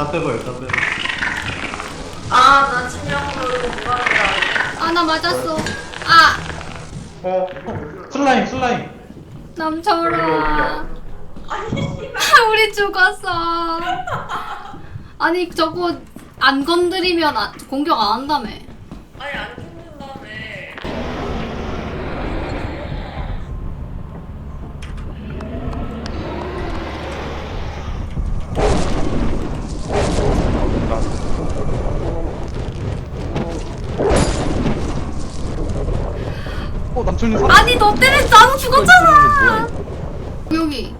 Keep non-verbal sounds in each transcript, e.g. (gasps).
다 빼버려 다 빼버려 아, 나 침략으로 무관이다. 아 나 맞았어. 아 어 슬라임 슬라임 남철아. 아니, 씨발. 우리 죽었어. 아니 저거 안 건드리면 안- 공격 안 한다며. 아니, 안 어 남편이 사 아니 너 때문에 나도 죽었잖아. 여기.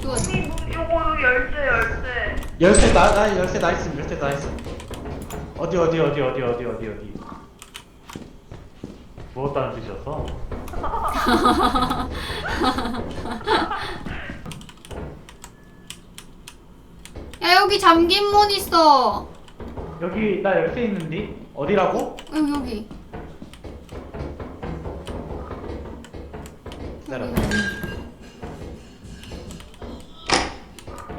이거 여기 뭐, 요거 열쇠, 열쇠. 열쇠 나, 나 열쇠 나 있음 열쇠 나 있음 어디 어디 어디 어디 어디 어디 어디 무엇다는 뜻이었어? (laughs) 야 여기 잠긴 문 있어. 여기 나 열쇠 있는데 어디라고? 여기 여기. 기다려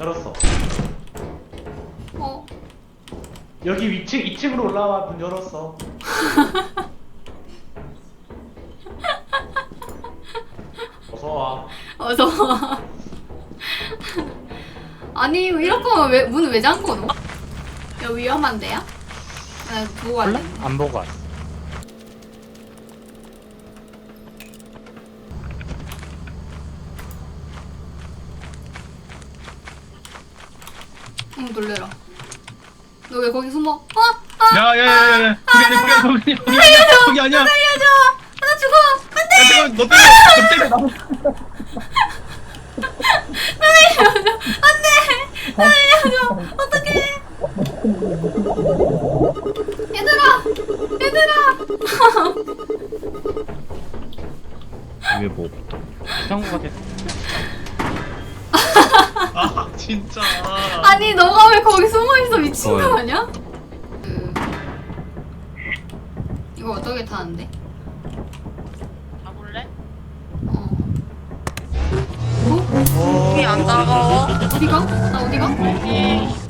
열었어 어. 여기 위층 2층으로 올라와 문 열었어 (laughs) 어서 와 어서 와. 아니 이렇게 하면 왜, 문왜 잠궈 너? 야 위험한데요? 나 보고 갈래. 안 보고 왔어. 응 놀래라. 너 왜 거기 숨어? 어? 아! 야야야야. 거기 아니야 거기 아니야 거기 아니야 거기 아니야. 살려줘! 나 죽어! 안돼! 야 잠깐 너 때문에 너 때문에 (laughs) 나. 살려줘! 안돼! 살려줘! 어떡해! 얘들아! 얘들아! 이게 뭐 이상한 거 같아. 아 진짜. 아니 너가 왜 거기 숨어있어 미친거 아니야? 그... 이거 어떻게 타는데? 가볼래? 어. 몸이 안 따가워. 어디가? 나 어디가?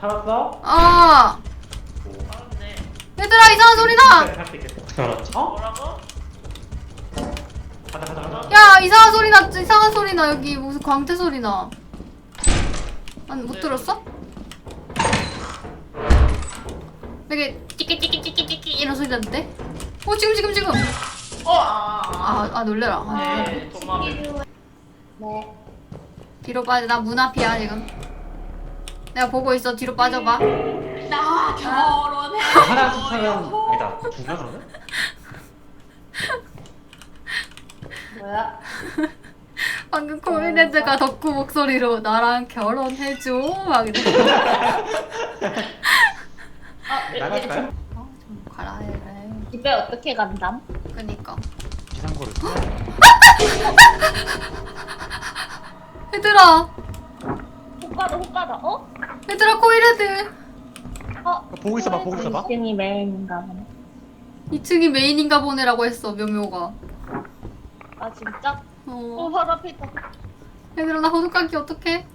살았어? 아! 알았네. 얘들아 이상한 소리 나! 할수 있겠어 어떻게 알았지? 어? 뭐라고? 가자 가자 가자 야 이상한 소리 나 이상한 소리 나 여기 무슨 광태 소리 나. 아니 못 들었어? 되게 찌끼찌끼찌끼찌끼 이런 소리 나는데? 어 지금 지금 지금. 어, 아. 아, 아 놀래라. 아, 네, 도마뱀. 네. 뒤로 빠져. 나 문 앞이야 지금. 내가 보고 있어. 뒤로 빠져봐. 나 결혼해. 하나 사면 아니다 두명 그러면? 뭐야? 방금 코미네드가 덕후 목소리로 나랑 결혼해줘 막 이래. 아, (laughs) (laughs) 나갈까요? 어, 좀 가라 해. 집에 어떻게 간담? 그니까. 비상구를 (laughs) 얘들아, 호가다, 호가다. 어? 얘들아 코미네드. 어? 보고 있어봐 보고 있어봐 2층이 메인인가 보네. 2층이 메인인가 보네라고 했어 묘묘가. 아, 진짜? 어. 어, 바로 앞에 있다. 얘들아 나 호두까기 어떡해?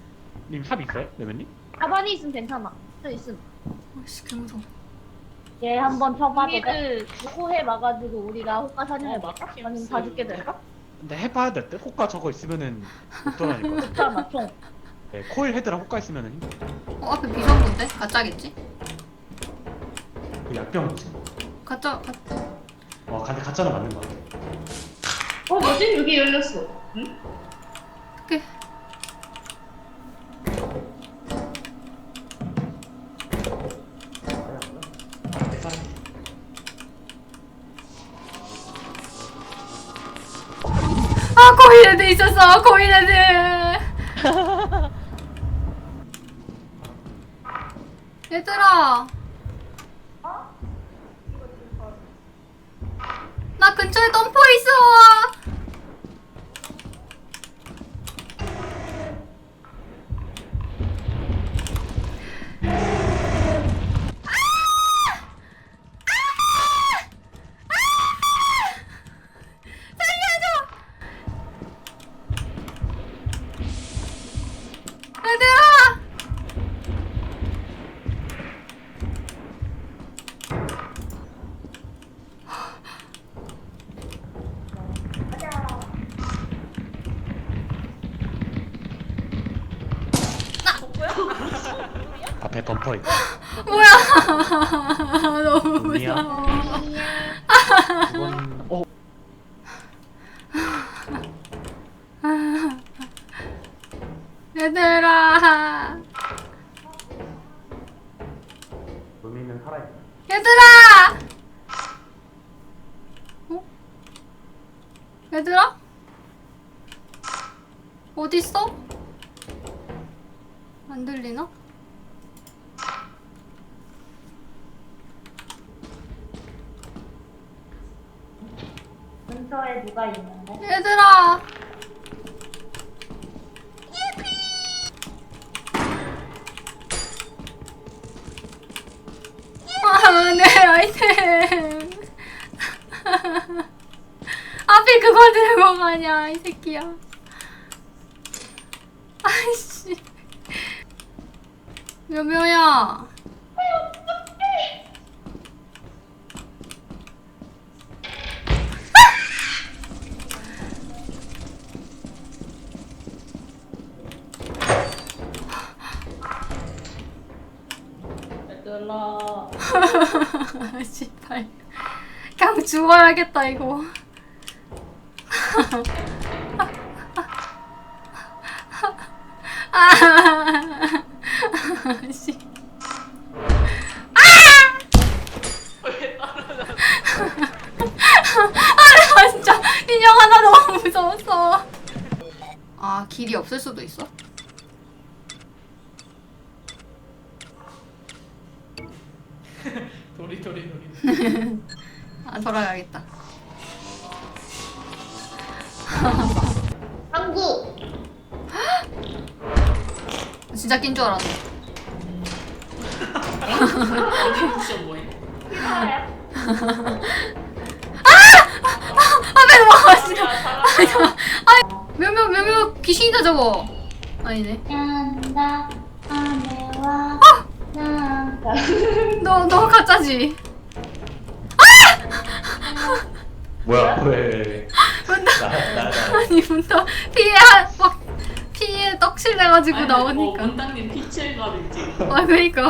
님삽 있어요? 레몬님? 가만히 있으면 괜찮아. 저 있음. 아씨 개무서워. 얘 한번 쳐봐도 돼? 호해 막아주고 우리가 호가 사냥을 막아? 아니면 다 죽게 될까? 근데 해봐야 될 듯 호가 저거 있으면은 못 돌아다니거든 괜찮아, (laughs) 총. 네, 코일 헤드랑 호가 있으면은 힘들어 어 앞에 비상구인데? 가짜겠지? 그 약병이지 가짜 가짜. 와 근데 가짜는 맞는 거 같아 어, 뭐지? 여기 열렸어. 응? 어떡해. 아 코미네드 있었어 코미네드. 얘들아. 나 근처에 덤퍼 있어. 얘들아! 다. 뭐야? 너무? 무서워. 그건 어 얘들아. 루미는 살아있다. 얘들아! 어? 얘들아? 어딨어? 안 들리나? 누가 있는데? 얘들아! 아, 내 아이템. 앞에 그걸 들고 가냐, 이 새끼야. 아이씨. 여명야. 얘들아. (laughs) 씨발. 그냥 죽어야겠다, 이거. (laughs) 아, 씨. 아! 아, 진짜 인형 하나 너무 (laughs) 무서웠어. 아, 길이 없을 수도 있어? 도리 도리. (laughs) 아, 돌아가야겠다. (laughs) 한국. (gasps) 진짜 낀 줄 알았네. 피사야. 앞에 넘어가 진짜. 아, 몇몇 몇몇 귀신이다 저거. 아니네. 난다 난다. 너 너 가짜지. 뭐야? 왜? 왜, 왜? 문도 나, 나, 나. 아니 문도 피해 막 피해 떡칠 내가지고 나오니까. 어, 원장님 가든지 아 그러니까